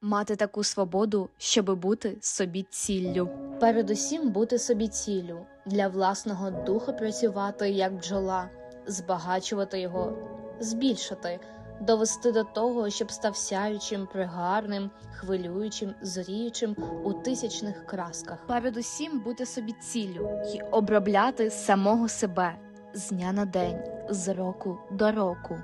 мати таку свободу, щоби бути собі ціллю. Передусім бути собі ціллю, для власного духа працювати як бджола, збагачувати його, збільшити, довести до того, щоб став сяючим, пригарним, хвилюючим, зоріючим у тисячних красках. Передусім бути собі ціллю і обробляти самого себе з дня на день, з року до року.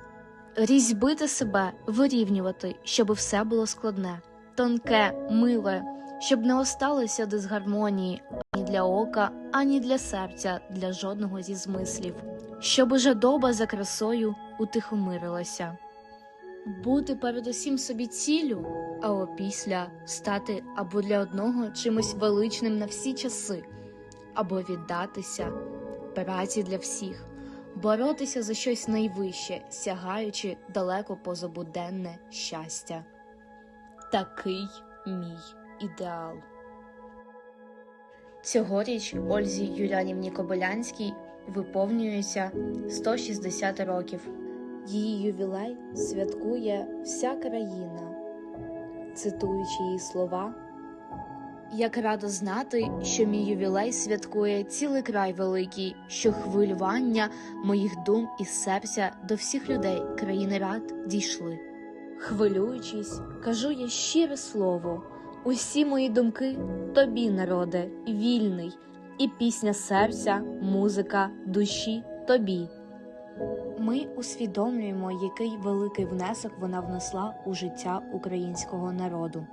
Різьбити себе, вирівнювати, щоб все було складне, тонке, миле, щоб не осталося дисгармонії ані для ока, ані для серця, для жодного зі змислів, щоб уже доба за красою утихомирилася. Бути передусім собі ціллю, а опісля стати або для одного чимось величним на всі часи, або віддатися праці для всіх боротися за щось найвище, сягаючи далеко поза буденне щастя. Такий мій ідеал. Цьогоріч Ользі Юлянівні Кобилянській виповнюється 160 років. Її ювілей святкує вся країна, цитуючи її слова. Як радо знати, що мій ювілей святкує цілий край великий, що хвилювання моїх дум і серця до всіх людей країни рад дійшли. Хвилюючись, кажу я щире слово, усі мої думки тобі, народе, вільний, і пісня серця, музика, душі тобі. Ми усвідомлюємо, який великий внесок вона внесла у життя українського народу.